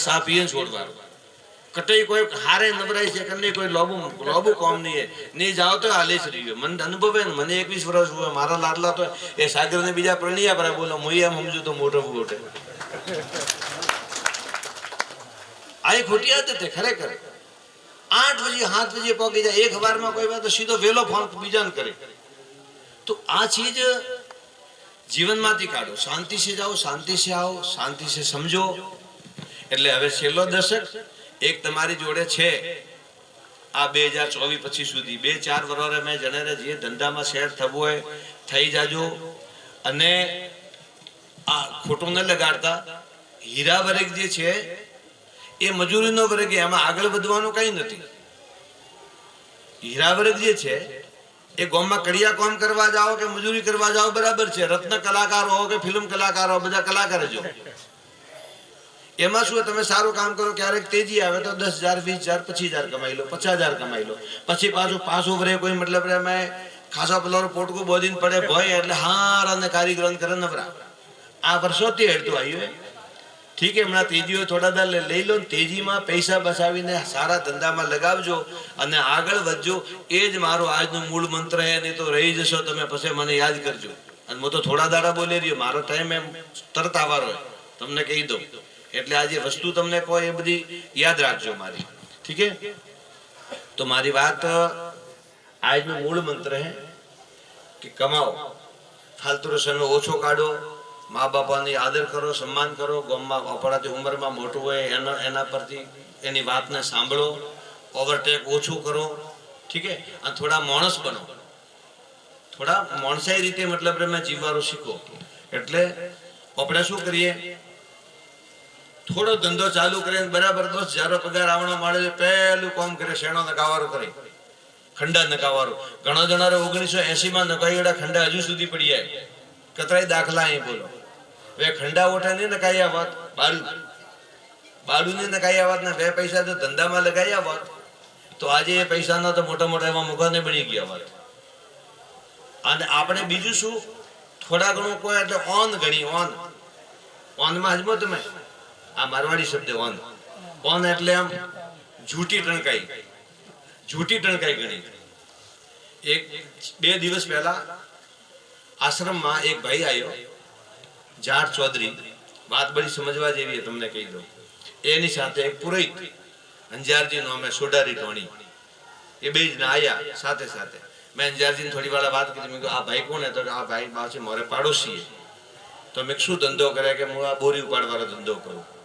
સાપીએ છોડવાનો. કટઈ કોઈ હારે નબરાઈ છે કને કોઈ લોબુ લોબુ કોમ નહીં હે નહીં જાઓ તો હાલે શરી ગયો મને અનુભવે ને, મને એકવીસ વર્ષ હોય, મારા લાડલા તો એ સાગરને બીજા પ્રણિયા પર બોલો, હું એમ સમજુ તો મોટો ફૂટે. આ એ ખોટી આદત ખરેખર. આઠ વાગે, સાત વાગે પહોંચી જાય. એક વારમાં કોઈ વાત સીધો વેલો ફોન બીજાને કરે. તો આ ચીજ જીવનમાંથી કાઢો. શાંતિ સે જાઓ શાંતિ સે આવો શાંતિ સે સમજો. એટલે હવે છેલ્લો દશક એક તમારી જોડે છે. આ બે હજાર ચોવીસ પછી સુધી. બે ચાર વરોરે મેં જણાવે જે ધંધામાં શેર થવું હોય, થઈ જાજો. અને આ ખોટું ન લગાડતા. હીરા વર્ગ જે છે, એ મજૂરીનો વર્ગ એમાં આગળ વધવાનું કઈ નથી. હીરા વર્ગ જે છે, એ ગામમાં કડિયા કામ કરવા જાઓ કે મજૂરી કરવા જાઓ, બરાબર છે. રત્ન કલાકાર હો કે ફિલ્મ કલાકાર હો, બધા કલાકાર જ એમાં શું તમે સારું કામ કરો, ક્યારેક તેજી આવે તો દસ હજાર, વીસ હજાર, પચીસ હજાર કમાઈ લો, પચાસ હજાર કમાઈ લો. પછી પાછું પાછું ભરે કોઈ મતલબ રે અમે ખાસા પેલો પોટકું બોધીને પડે ભય, એટલે હાર અને કારીગરો કરે નવરા. આ વર્ષોથી હેડતું આવ્યું. ઠીક હમણાં તેજીઓ થોડા દર લઈ લો તેજીમાં પૈસા બચાવીને સારા ધંધામાં લગાવજો અને આગળ વધજો. એ જ મારો આજનો મૂળ મંત્ર છે નહીં તો રહી જશો તમે પછી મને યાદ કરજો. અને હું તો થોડા દાડા બોલી રહ્યો, મારો ટાઈમ એમ તરત આવવાનો તમને કહી દઉં. એટલે આ જે વસ્તુ તમને કહો એ બધી યાદ રાખજો મારી. ઠીક તો મારી વાત આજનો મૂળ મંત્ર છે કે કમાઓ. ફાલતુ રસનો ઓછો કાઢો, મા બાપાની આદર કરો, સન્માન કરો, ગામમાં અપરાધી ઉંમરમાં મોટું હોય એના એના પરથી એની વાતને સાંભળો, ઓવરટેક ઓછું કરો, ઠીક હે? અને થોડા માણસ બનો. થોડા માણસાઈ રીતે મતલબ જીવવાનું શીખો. એટલે આપણે શું કરીએ? થોડો ધંધો ચાલુ કરીને બરાબર દોસ્ત હજાર પગાર આવવાનો મળે પહેલું કામ કરે શેણો નકાવારો કરે. ખંડા નકાવારો. ઘણા જણારે ઓગણીસો એસી માં નકાઈડા ખંડા હજુ સુધી પડી જાય. કતરાય દાખલા અહીં બોલો. બે ખંડા ઓઠા ને નકાયા વાત? બાળું બાળું ને નકાયા વાત ને બે પૈસા તો ધંધામાં લગાયા વાત. તો આજે એ પૈસાના તો મોટા મોટા એવા મુખાને બની ગયા વાત. અને આપણે બીજું શું? થોડા ઘણું કોઈ એટલે ઓન ગણી ઓન. ઓનમાં હજમો તમે? આ મારવાડી શબ્દ ઓન ઓન એટલે આમ? જૂઠી ટણકાઈ. જૂઠી ટણકાઈ ગણી. એક, બે દિવસ પહેલા આશ્રમમાં એક ભાઈ આવ્યો જાટ ચૌધરી. વાત બધી સમજવા જેવી તમને કહી દઉં. એની સાથે એક પુરોહિત અંજારજી નો અમે સોડારી ટોણી એ બે જણા આવ્યા સાથે સાથે. મેં અંજારજીને થોડી વાર વાત કરી, મેં આ ભાઈ હે તો આ ભાઈ પાસે મારે પાડોશી તો મેં શું ધંધો કરે? કે, હું આ બોરી ઉપાડવાનો ધંધો કરું.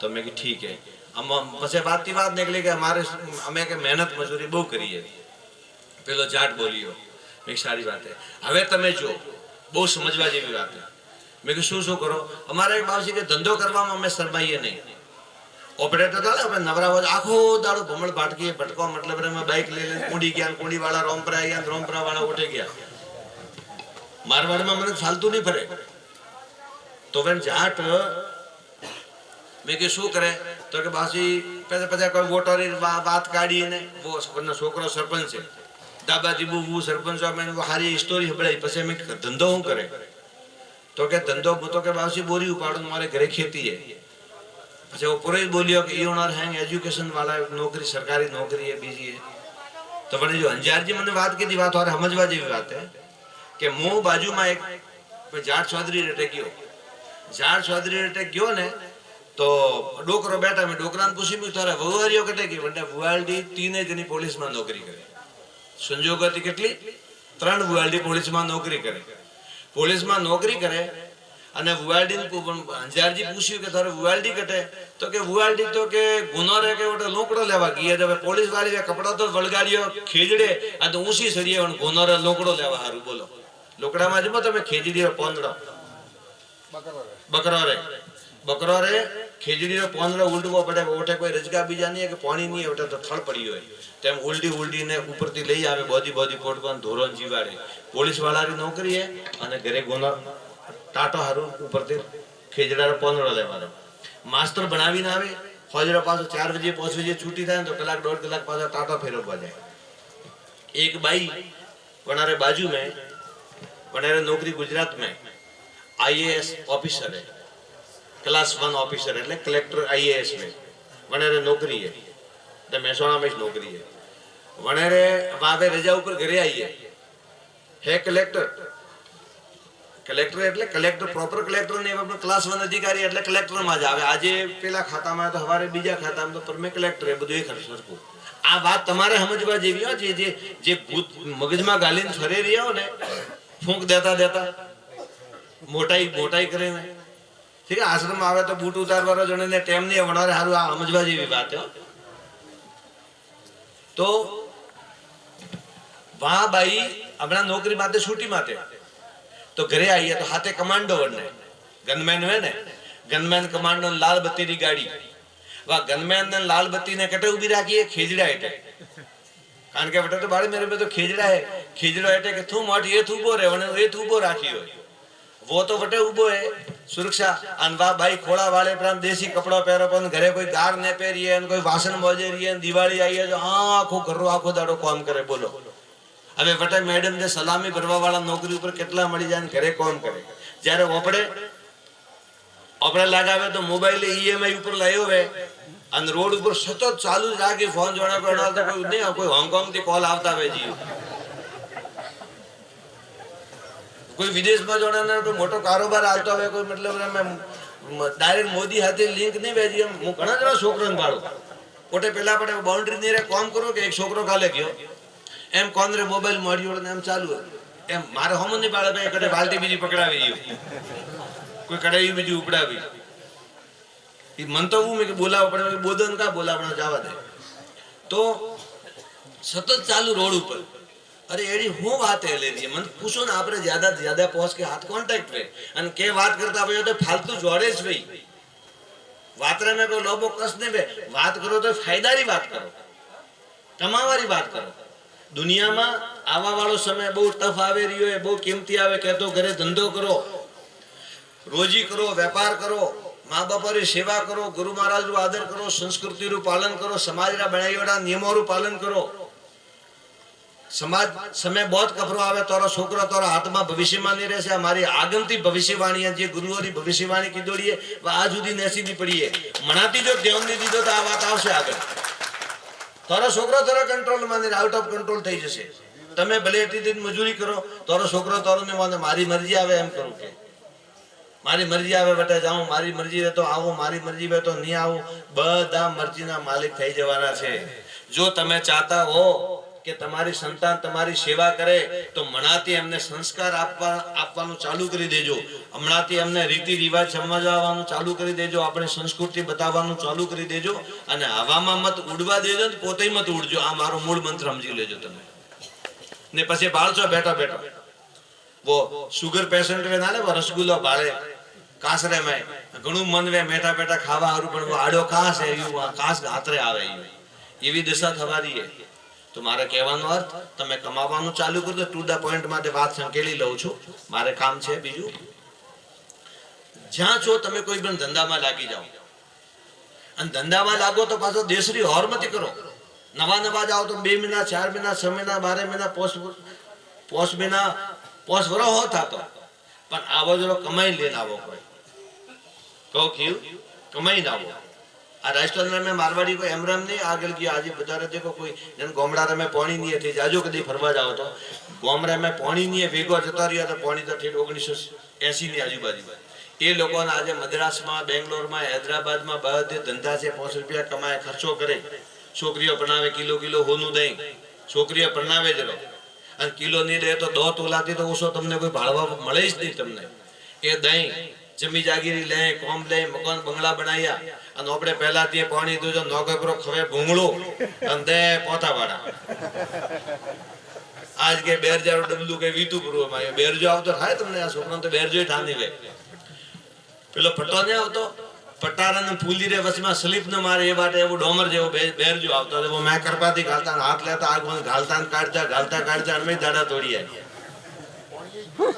તો મેં કીધું ઠીક હે આમાં પછી વાતથી વાત નીકળી કે અમારે અમે કે મહેનત મજૂરી બહુ કરીએ પેલો જાટ બોલ્યો મેં કીધું, સારી વાત હે હવે તમે જો બહુ સમજવા જેવી વાત હે મેં કીધું શું શું કરો અમારે એક બાપ છે કે ધંધો કરવામાં અમે શરમાઈએ નહીં ઓપરેટર ચાલે આપણે નવરા હોય આખો દાડો ભમણ ભાટકીએ ભટકવા મતલબ એમાં બાઇક લઈ લઈને કુંડી ગયા કુંડી વાળા રોમપરા ગયા ને રોમપરા વાળા ઉઠે ગયા મારવાડમાં મને ફાલતુ નહીં ફરે તો વેન જાટ मैं शू करें तो बासी पैसे पैसे कोई वोटर बात काढ़ी ने वो छोकर सरपंच है दादा जी वो सरपंच हारी स्टोरी हबड़ाई पैसे मैं धंधो हूँ करें तो क्या धंधो मु तो बासी बोरी उपाड़ो हमारे घरे खेती है पे वो पूरे बोलियो कि ओनर हैंग एजुकेशन वाला नौकरी सरकारी नौकरी है बीजी है तो मैंने जो अंजार जी मैंने बात की थी बात और समझवा जी बात है कि मुँह बाजू में एक जाट चौधरी रेटे गो जाट चौधरी रेटे गो ने તો ડોકરો બેઠા મેં ડોકરાને પૂછી મૂક્યું તારે વવારીઓ કટે ગઈ? બંને વુવાલડી તીને જની પોલીસમાં નોકરી કરે. સંજોગ હતી કેટલી? ત્રણ વુવાલડી પોલીસમાં નોકરી કરે. પોલીસમાં નોકરી કરે અને વુવાલડી અંજારજી પૂછ્યું કે તારે વુવાલડી કટે? તો કે વુવાલડી તો કે ગુનો રે કે ઓટે લોકડો લેવા ગઈ હવે પોલીસ વાળી કપડા તો વળગાડ્યો ખેજડે આ તો ઊંચી સરીએ પણ ગુનો રે લોકડો લેવા હારું બોલો. લોકડામાં જમો તમે ખેજડી પોંદડો. બકરો રે બકરો રે ખીજડીનો પોંદરો ઉલડવો પડે, ઓઠે કોઈ રજગા બીજા નહીં, કે પાણી નહીં, ઓઠે તો થળ પડી હોય. તેમ ઉલડી ઉલડીને ઉપરથી લઈ આવે, બોધી બોધી પોટકોન ધોરણ જીવાડે. પોલીસ વાળાની નોકરી અને ઘરે ગુનો ટાટો હારું ઉપરથી ખેજડાનો પોંદરો લેવાનો. માસ્તર બનાવીને આવે ફોજરો પાછો ચાર વાગે, પાંચ વાગે છૂટી થાય તો કલાક, દોઢ કલાક પાછો ટાટો ફેરવવા જાય. એક બાઈ વણારે બાજુ મેં વણારે નોકરી ગુજરાત મેં આઈએએસ ઓફિસર. હે ક્લાસ વન ઓફિસર એટલે કલેક્ટર આઈએએસ મેં. વણેરે નોકરી એ. એટલે મહેસાણામાં જ નોકરી એ. વણેરે વાવે રજા ઉપર ઘરે આવીએ. હે કલેક્ટર કલેક્ટર એટલે કલેક્ટર પ્રોપર કલેક્ટર નહીં આપણે ક્લાસ વન અધિકારી એટલે કલેક્ટરમાં જ આવે. આજે પેલા ખાતામાં તો સવારે બીજા ખાતામાં તો પરમે કલેક્ટર એ બધું એ ખર્ચ સરખું. આ વાત તમારે સમજવા જેવી હો જે જે ભૂત મગજમાં ગાલીને ફરે રહ્યા ને, ફૂંક દેતા દેતા, મોટાઈ મોટાઈ કરીને. ઠીક આશ્રમ આવે તો બૂટ ઉતારવાનો જણીને ટેમ નહીં વણારે સારું આ સમજવા જેવી વાત તો વાહ બાઈ, હમણાં નોકરી માટે છૂટી માટે. તો ઘરે આવીએ તો હાથે કમાન્ડો વડને ગનમેન હોય ને, ગનમેન કમાન્ડો લાલ બત્તીની ગાડી. વા ગનમેન ને લાલ બત્તીને કટે ઊભી રાખીએ, ખેજડા એટલે કારણ કે બટા તો બાળી મેરે તો ખેજડા હે. ખેજડો એટલે કે થું મોટ એ થૂબો રે વણે એ થૂબો રાખી હોય. વો તો વટે ઊભો હે. સુરક્ષા. અને ભાઈ ખોળા વાળે પ્રાંત દેશી કપડા પહેરો, પણ ઘરે કોઈ ગાર ને પહેરીએ અને કોઈ વાસણ મોજે રહીએ દિવાળી આવીએ તો આખું ઘરનું, આખો દાડો કોમ કરે, બોલો. હવે વટે મેડમ ને સલામી ભરવા વાળા નોકરી ઉપર કેટલા મળી જાય ઘરે કોમ કરે. જ્યારે ઓપડે ઓપડે લગાવે તો મોબાઈલ ઈએમઆઈ ઉપર લાવ્યો હે અને રોડ ઉપર સતત ચાલુ જ રાખી, ફોન જોડા કોઈ નહીં, કોઈ હોંગકોંગથી કોલ આવતા હોય જીવ કોઈ વિદેશમાં જોડાને કોઈ મોટો કારોબાર આવતો હોય, કોઈ મતલબ ડાયરેક્ટ મોદી સાથે લિંક નહીં વેજી એમ. હું ઘણા જણા છોકરાને ભાડું પોતે પેલા પડે બાઉન્ડ્રી નીરે કોમ કરો કે એક છોકરો કાલે ગયો. એમ કોણ રે મોબાઈલ મળ્યો ને એમ ચાલુ. એમ મારે હોમન નહીં ભાઈ કડે બાલટી બીજી પકડાવી ગયું. કોઈ કડાઈ બીજી ઉપડાવી એ મન તો હું કે બોલાવો પડે બોધન કા બોલાવવાનો જવા દે. તો સતત ચાલુ રોડ ઉપર. અરે એની હું વાત એ લે રહી મને પૂછો ને આપણે જ્યાદા જ્યાદા પહોંચ કે હાથ કોન્ટેક્ટ રે અને કે વાત કરતા ભાઈ તો ફાલતુ જોડે જ ભાઈ વાતરા મેં કોઈ લોબો કસ ને બે. વાત કરો તો ફાયદાની વાત કરો. કમાવાની વાત કરો. દુનિયામાં આવા વાળો સમય બહુ ટફ આવે રહ્યો એ બહુ કિંમતી આવે કે તો ઘરે ધંધો કરો, રોજી કરો, વેપાર કરો, મા બાપાની સેવા કરો, ગુરુ મહારાજનું આદર કરો, સંસ્કૃતિનું પાલન કરો, સમાજના બનાવેલા નિયમોનું પાલન કરો. સમાજ સમય બહુ કફરો આવે, તારો છોકરો તારો હાથમાં ભવિષ્યમાં નહીં રહેશે મારી આગમતી ભવિષ્યવાણી જે ગુરુઓની ભવિષ્યવાણી કીધોડીએ આ સુધી નેસીદી પડીએ. મનાતી જો ધ્યાન દીધો તો આ વાત આવશે આગળ. તારો છોકરો તારો કંટ્રોલમાં નહીં આઉટ ઓફ કંટ્રોલ થઈ જશે. તમે ભલે એટલી દિન મજૂરી કરો, તારો છોકરો તારો ને માને મારી મરજી આવે એમ કરું કે. મારી મરજી આવે બેટા જાઉં મારી મરજી રહે તો આવું, મારી મરજી રહે તો નહીં આવું. બધા મરજીના માલિક થઈ જવાના છે. જો તમે ચાહતા હો કે તમારી સંતાન તમારી સેવા કરે, તો મણાથી એમને સંસ્કાર આપવા, આપવાનું ચાલુ કરી દેજો. હમણાંથી એમને રીતિ રિવાજ સમજાવવાનું ચાલુ કરી દેજો. આપણે સંસ્કૃતિ બતાવવાનું ચાલુ કરી દેજો. અને હવામાં મત ઉડવા દેજો ને પોતે મત ઉડજો. આ મારો મૂળ મંત્ર સમજી લેજો તમે. ને પછી બાળશો બેઠો બેઠો. વો સુગર પેશન્ટ ના ને રસગુલ્લો બાળે કાસરે મેં. ઘણું મન વે બેઠા બેઠા ખાવા હારું પણ આડો કાસ એવું કાસ હાથરે આવે એવી દશા થવાની તો મારે કહેવાનો અર્થ, તમે કમાવાનું ચાલુ કરો ટુ ધ પોઈન્ટ માટે વાત સંકેલી લઉં છું. મારે કામ છે બીજું. જ્યાં છો તમે કોઈ પણ ધંધામાં લાગી જાઓ. અને ધંધામાં લાગો તો પાછો દેશની હોરમતી કરો. નવા નવા જાઓ તો બે મહિના, ચાર મહિના, છ મહિના, બારે મહિના પોસ્ટ પોસ્ટ મહિના પોસ્ટ વરો હો થતો. પણ આવો જરો કમાઈ લઈને આવો કોઈ. કહો કમાઈ લાવો આવો. આ રાજસ્થાન में મારવાડી કોઈ એમ રમ નહીં આગળ ગયો. આજે બજારે દેખો કોઈ જેને ગોમડા રમે પોણી નહીં થઈ જાજો કદી ફરવા જાવ તો. ગોમડા મેં પોણી નહીં ભેગો જતો રહ્યો તો પોણી તો ઠેઠ ઓગણીસો એસી ની આજુબાજુ. એ લોકોને આજે મદ્રાસમાં, બેંગ્લોરમાં, હૈદરાબાદમાં બધે ધંધા છે, પાંચ રૂપિયા કમાય, ખર્ચો કરે. છોકરીઓ ભણાવે, કિલો કિલો હોનું દહીં છોકરીઓ ભણાવે જ અને કિલો નહીં દે તો દો તોલાથી તો ઓછો તમને કોઈ ભાળવા મળે જ નહીં તમને. એ દહીં જમી જાગીરી લે, કોમ લે મકાન બંગલા બનાવ્યા અને આપણે પહેલા ત્યાં પાણી દોજો નોકરો ખવે ભૂંગળો અને દે પોતાવાળા આજ કે બેર જારો ડબલું કે વીતું પૂર્વમાં બેરજો આવતો થાય તમને આ છોકરાને તો બેરજો ઠાની લે. પેલો ફટો ને આવતો? પટારાને ફૂલી રે, વચમાં સ્લીપ ન મારે એ માટે એવું ડોમર જેવો બેરજો આવતો એવો મેં કરપાથી ગાલતા હાથ લેતા આગળ ગાલતા ને કાઢતા, ગાલતા કાઢતા અમે દાડા તોડી આવી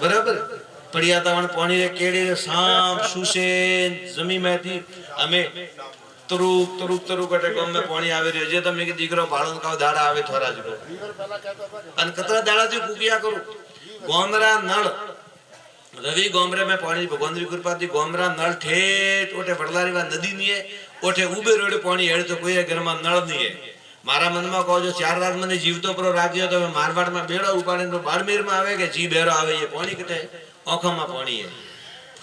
બરાબર? પડ્યા તા પાણી રે કેડી રે સાપ સુસે જમી મેથી. અમે તરુક તરુક તરુક એટલે ગમે પાણી આવી રહ્યો જે તમે કે દીકરો ભાડો કાવ દાડા આવે થોરા જ અને કતરા દાડા થી કુકિયા કરું? ગોમરા નળ. રવિ ગોમરે મેં પાણી ભગવાનની કૃપાથી ગોમરા નળ ઠેઠ ઓઠે વડલારીવા નદી નીએ, ઓઠે ઉબે રોડે પાણી હેડ તો કોઈ ઘરમાં નળ નીએ. મારા મનમાં કહો છો, ચાર રાત મને જીવતો પરો રાખ્યો તો મારવાડમાં બેડો ઉપાડીને તો બાડમેરમાં આવે કે જી બેરો આવે એ પાણી કટે ઓખામાં પાણી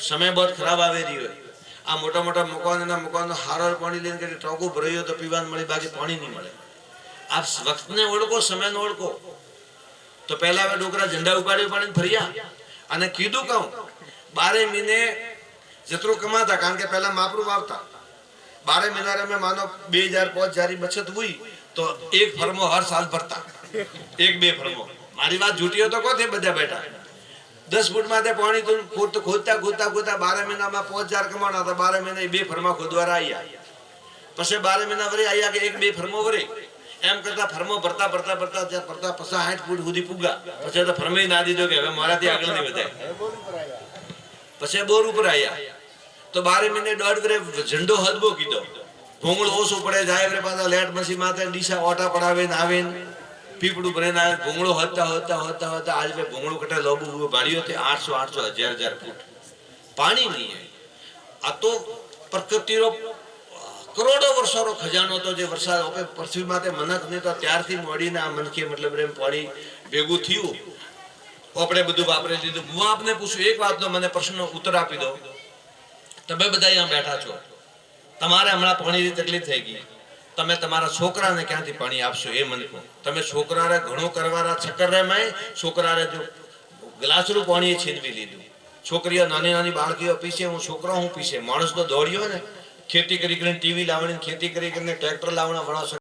સમય બહુ ખરાબ આવી રહ્યો આ મોટા મોટા મકાનના મકાનનો હારો પાણી લઈને કે ટોકું ભરાયો તો પીવાનું મળે, બાકી પાણી નહીં મળે. આપ વખતને ઓળખો, સમયને ઓળખો. તો પહેલા હવે ડોકરા ઝંડા ઉપાડી ઉપાડીને ફર્યા અને કીધું કહું, બારે મહિને જેટલું કમાતા, કારણ કે પહેલા માપરું વાવતા. બારે મહિના અમે માનો બે હજાર, પાંચ હજાર બચત હોય તો એક ફરમો હર સાલ ભરતા. એક બે ફરમો. મારી વાત જૂટીઓ તો કોથી બધા બેઠા? દસ ફૂટ માટે પાણી તો ખોદ ખોદતા ખોદતા ખોદતા બારે મહિનામાં પાંચ હજાર કમાણા હતા. બારે મહિના બે ફરમા ખોદવારા આવ્યા પછી બારે મહિના વરે આવ્યા કે એક બે ફરમો વરે. એમ કરતા ફરમો ભરતા ભરતા ભરતા ત્યાં ભરતા પછી સાઠ ફૂટ સુધી પૂગા પછી તો ફરમે ના દીધો કે હવે મારાથી આગળ નહીં વધાય. પછી બોર ઉપર આવ્યા તો બારે મહિને દોઢ વરે ઝંડો હદબો કીધો. ભોંગળો ઓછું પડે, જાય વરે પાછા લેટ મસી માથે ડીસા ઓટા પડાવે ને આવે ને પીપળું ભરે ના ભૂંગળો હતા હતા હતા હતા આજ ભાઈ ભોંગળું કટે લોબુ ભાડ્યો તે આઠસો આઠસો હજાર હજાર ફૂટ. પાણી નહીં આ તો પ્રકૃતિનો કરોડો વર્ષોનો ખજાનો હતો જે વરસાદ આપણે પૃથ્વી માથે મનક નહીં, તો ત્યારથી મોડીને આ મનખી મતલબ એમ પાણી ભેગું થયું. આપણે બધું વાપરી લીધું. હું આપને પૂછું, એક વાતનો મને પ્રશ્નનો ઉત્તર આપી દો. તમે બધા અહીંયા બેઠા છો. તમારે હમણાં પાણીની તકલીફ થઈ ગઈ. તમે તમારા છોકરાને ક્યાંથી પાણી આપશો એ મને કહો. તમે છોકરાને ઘણું કરવાના ચક્કર રેમાય છોકરાને જો ગ્લાસનું પાણી છીનવી લીધું. છોકરીઓ નાની નાની બાળકીઓ પીશે, હું છોકરો હું પીશે. માણસ તો દોડ્યો ને, ખેતી કરી કરીને ટીવી લાવણી ખેતી કરી કરીને ટ્રેક્ટર લાવવાના વણા